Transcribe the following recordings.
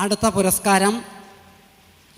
അടുത്ത പുരസ്കാരം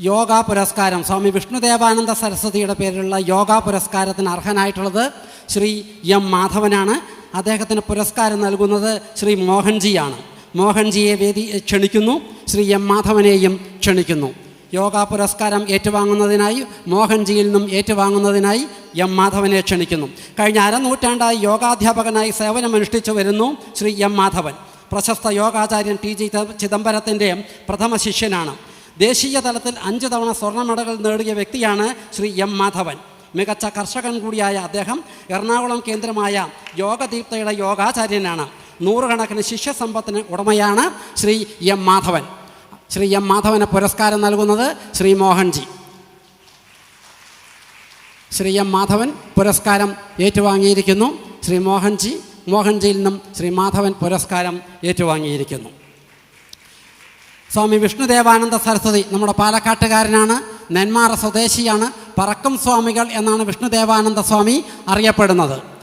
യോഗ പുരസ്കാരം. സ്വാമി വിഷ്ണുദേവാനന്ദ സരസ്വതിയുടെ പേരിലുള്ള യോഗ പുരസ്കാരത്തിന് അർഹനായിട്ടുള്ളത് ശ്രീ എം മാധവനാണ്. അദ്ദേഹത്തിന് പുരസ്കാരം നൽകുന്നത് ശ്രീ മോഹൻജിയാണ്. മോഹൻജിയെ വേദി ക്ഷണിക്കുന്നു. ശ്രീ എം മാധവനെയും ക്ഷണിക്കുന്നു. യോഗ പുരസ്കാരം ഏറ്റുവാങ്ങുന്നതിനായി മോഹൻജിയിൽ നിന്നും ഏറ്റുവാങ്ങുന്നതിനായി എം മാധവനെ ക്ഷണിക്കുന്നു. കഴിഞ്ഞ അരനൂറ്റാണ്ടായി യോഗാധ്യാപകനായി സേവനമനുഷ്ഠിച്ചു വരുന്നു ശ്രീ എം മാധവൻ. പ്രശസ്ത യോഗാചാര്യൻ ടി ജി ചിദംബരത്തിന്റെ പ്രഥമ ശിഷ്യനാണ്. ദേശീയ തലത്തിൽ അഞ്ച് തവണ സ്വർണ മെഡൽ നേടിയ വ്യക്തിയാണ് ശ്രീ എം മാധവൻ. മികച്ച കർഷകൻ കൂടിയായ അദ്ദേഹം എറണാകുളം കേന്ദ്രമായ യോഗദീപ്തയുടെ യോഗാചാര്യനാണ്. നൂറുകണക്കിന് ശിഷ്യസമ്പത്തിന് ഉടമയാണ് ശ്രീ എം മാധവൻ. ശ്രീ എം മാധവന് പുരസ്കാരം നൽകുന്നത് ശ്രീ മോഹൻജി. ശ്രീ എം മാധവൻ പുരസ്കാരം ഏറ്റുവാങ്ങിയിരിക്കുന്നു. ശ്രീ മോഹൻജി മോഹൻജിയിൽ നിന്നും ശ്രീ മാധവൻ പുരസ്കാരം ഏറ്റുവാങ്ങിയിരിക്കുന്നു. സ്വാമി വിഷ്ണുദേവാനന്ദ സരസ്വതി നമ്മുടെ പാലക്കാട്ടുകാരനാണ് നെന്മാറ സ്വദേശിയാണ് പറക്കം സ്വാമികൾ എന്നാണ് വിഷ്ണുദേവാനന്ദ സ്വാമി അറിയപ്പെടുന്നത്.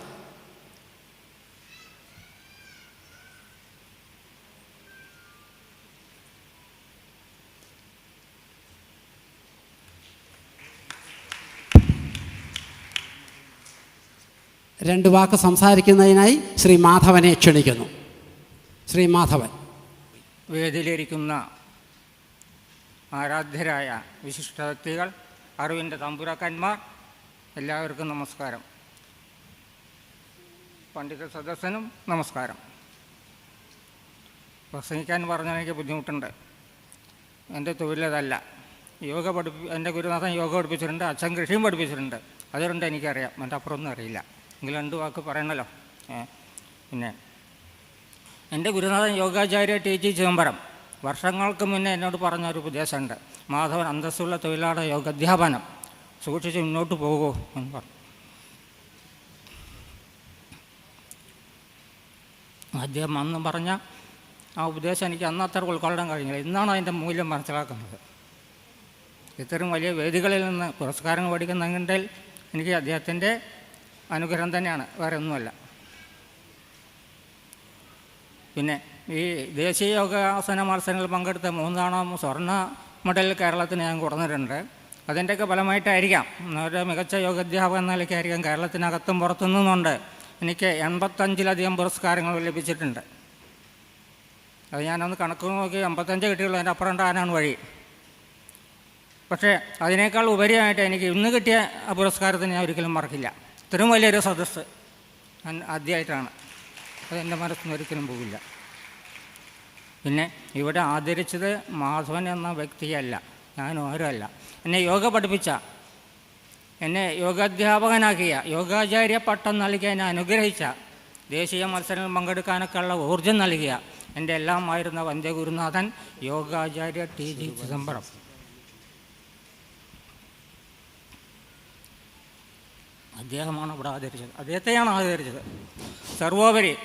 രണ്ട് വാക്ക് സംസാരിക്കുന്നതിനായി ശ്രീ മാധവനെ ക്ഷണിക്കുന്നു. ശ്രീ മാധവൻ. വേദിയിലിരിക്കുന്ന ആരാധ്യരായ വിശിഷ്ട വ്യക്തികൾ അറിവിന്റെ തമ്പുരാക്കന്മാർ എല്ലാവർക്കും നമസ്കാരം. പണ്ഡിത സദസ്സനും നമസ്കാരം. പ്രസംഗിക്കാൻ പറഞ്ഞാൽ എനിക്ക് ബുദ്ധിമുട്ടുണ്ട്. എന്റെ തൊഴിലതല്ല. യോഗ പഠിപ്പി എന്റെ ഗുരുനാഥൻ യോഗ പഠിപ്പിച്ചിട്ടുണ്ട് അച്ഛൻ കൃഷിയും പഠിപ്പിച്ചിട്ടുണ്ട്. അതുകൊണ്ട് എനിക്കറിയാം എന്റെ അപ്പുറമൊന്നും അറിയില്ല. എങ്കിൽ രണ്ട് വാക്ക് പറയണല്ലോ. പിന്നെ എന്റെ ഗുരുനാഥൻ യോഗാചാര്യ ടി. ജി. ചിദംബരം വർഷങ്ങൾക്ക് മുന്നേ എന്നോട് പറഞ്ഞ ഒരു ഉപദേശമുണ്ട്. മാധവൻ അന്തസ്സുള്ള തൊഴിലാളി യോഗാധ്യാപനം സൂക്ഷിച്ച് മുന്നോട്ട് പോകൂ എന്ന് പറഞ്ഞു. അദ്ദേഹം അന്ന് പറഞ്ഞ ആ ഉപദേശം എനിക്ക് അന്ന് അത്ര ഉൾക്കൊള്ളാൻ കഴിഞ്ഞില്ല. ഇന്നാണ് അതിന്റെ മൂല്യം മനസ്സിലാക്കുന്നത്. ഇത്തരം വലിയ വേദികളിൽ നിന്ന് പുരസ്കാരങ്ങൾ പഠിക്കുന്നെങ്കിൽ എനിക്ക് അദ്ദേഹത്തിന്റെ അനുഗ്രഹം തന്നെയാണ് വേറെ ഒന്നുമല്ല. പിന്നെ ഈ ദേശീയ യോഗാസന മത്സരങ്ങളിൽ പങ്കെടുത്ത മൂന്നാണോ സ്വർണ മെഡൽ കേരളത്തിന് ഞാൻ കൊടുത്തിട്ടുണ്ട്. അതിന്റെയൊക്കെ ഫലമായിട്ടായിരിക്കാം. ഒരു മികച്ച യോഗ അധ്യാപകൻ നിലയ്ക്കായിരിക്കാം കേരളത്തിനകത്തും പുറത്തു നിന്നുണ്ട്. എനിക്ക് എൺപത്തഞ്ചിലധികം പുരസ്കാരങ്ങൾ ലഭിച്ചിട്ടുണ്ട്. അത് ഞാനൊന്ന് കണക്ക് നോക്കി എൺപത്തഞ്ച് കിട്ടിയുള്ളൂ അതിന്റെ അപ്പുറം ഉണ്ടാകാനാണ് വഴി. പക്ഷേ അതിനേക്കാൾ ഉപരിയായിട്ട് എനിക്ക് ഇന്ന് കിട്ടിയ ആ പുരസ്കാരത്തിന് ഞാൻ ഒരിക്കലും മറക്കില്ല. ഇത്രയും വലിയൊരു സദസ്സ് ഞാൻ ആദ്യമായിട്ടാണ്. അതെന്റെ മനസ്സിൽ നിന്ന് ഒരിക്കലും പോകില്ല പിന്നെ ഇവിടെ ആദരിച്ചത് മാധവൻ എന്ന വ്യക്തിയല്ല ഞാൻ ആരുമല്ല എന്നെ യോഗ പഠിപ്പിച്ച എന്നെ യോഗാധ്യാപകനാക്കിയ യോഗാചാര്യ പട്ടം നൽകിയ എന്നെ അനുഗ്രഹിച്ച ദേശീയ മത്സരങ്ങളിൽ പങ്കെടുക്കാനൊക്കെ ഉള്ള ഊർജം നൽകിയ എന്റെ എല്ലാമായിരുന്ന വന്ധ്യഗുരുനാഥൻ യോഗാചാര്യ ടി ജി ചിദംബരം. അദ്ദേഹമാണ് ഇവിടെ ആദരിച്ചത്. അദ്ദേഹത്തെയാണ് ആദരിച്ചത്. സർവോപരി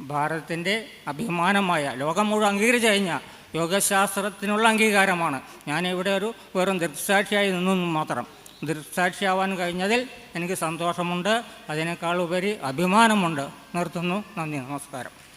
ഭാരതത്തിന്റെ അഭിമാനമായ ലോകം മുഴുവൻ അംഗീകരിച്ചു കഴിഞ്ഞ യോഗശാസ്ത്രത്തിനുള്ള അംഗീകാരമാണ്. ഞാനിവിടെ ഒരു വെറും ദൃക്സാക്ഷിയായി നിന്നു മാത്രം. ദൃക്സാക്ഷിയാവാൻ കഴിഞ്ഞതിൽ എനിക്ക് സന്തോഷമുണ്ട്. അതിനേക്കാൾ ഉപരി അഭിമാനമുണ്ട്. നിർത്തുന്നു. നന്ദി. നമസ്കാരം.